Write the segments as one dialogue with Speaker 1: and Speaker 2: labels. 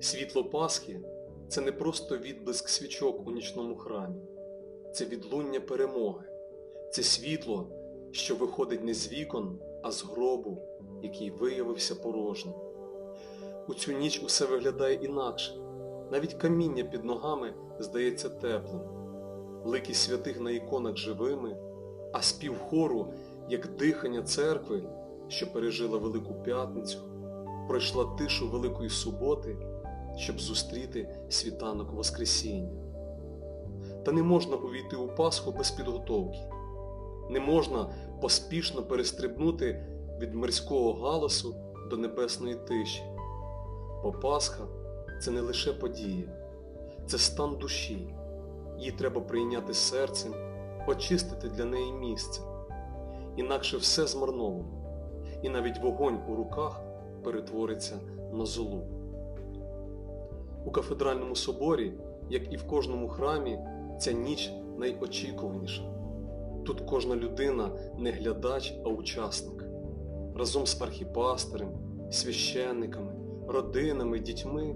Speaker 1: Світло Пасхи це не просто відблиск свічок у нічному храмі, це відлуння перемоги, це світло, що виходить не з вікон, а з гробу, який виявився порожнім. У цю ніч усе виглядає інакше, навіть каміння під ногами здається теплим, лики святих на іконах живими, а спів хору, як дихання церкви, що пережила Велику П'ятницю, пройшла тишу Великої суботи, щоб зустріти світанок Воскресіння. Та не можна увійти у Пасху без підготовки, не можна поспішно перестрибнути від мирського галасу до небесної тиші. Бо Пасха це не лише подія, це стан душі. Її треба прийняти серцем, очистити для неї місце. Інакше все змарновано, і навіть вогонь у руках перетвориться на золу. У кафедральному соборі, як і в кожному храмі, ця ніч найочікуваніша. Тут кожна людина не глядач, а учасник. Разом з архіпастерем, священниками, родинами, дітьми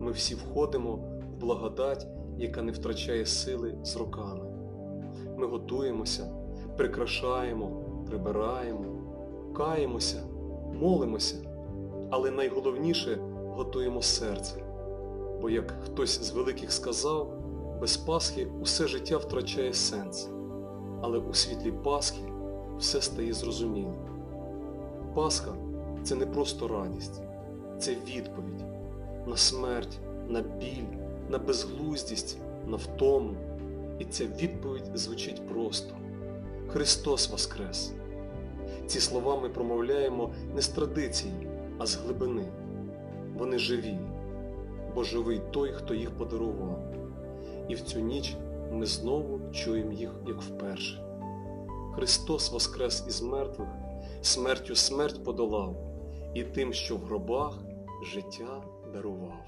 Speaker 1: ми всі входимо в благодать, яка не втрачає сили з роками. Ми готуємося, прикрашаємо, прибираємо, каємося, молимося, але найголовніше готуємо серце. Бо, як хтось з великих сказав, без Пасхи усе життя втрачає сенс, але у світлі Пасхи все стає зрозумілим. Пасха це не просто радість, це відповідь на смерть, на біль, на безглуздість, на втому. І ця відповідь звучить просто: Христос Воскрес! Ці слова ми промовляємо не з традиції, а з глибини. Вони живі, бо живий той, хто їх подарував. І в цю ніч ми знову чуємо їх як вперше. Христос воскрес із мертвих, смертю смерть подолав, і тим, що в гробах життя дарував.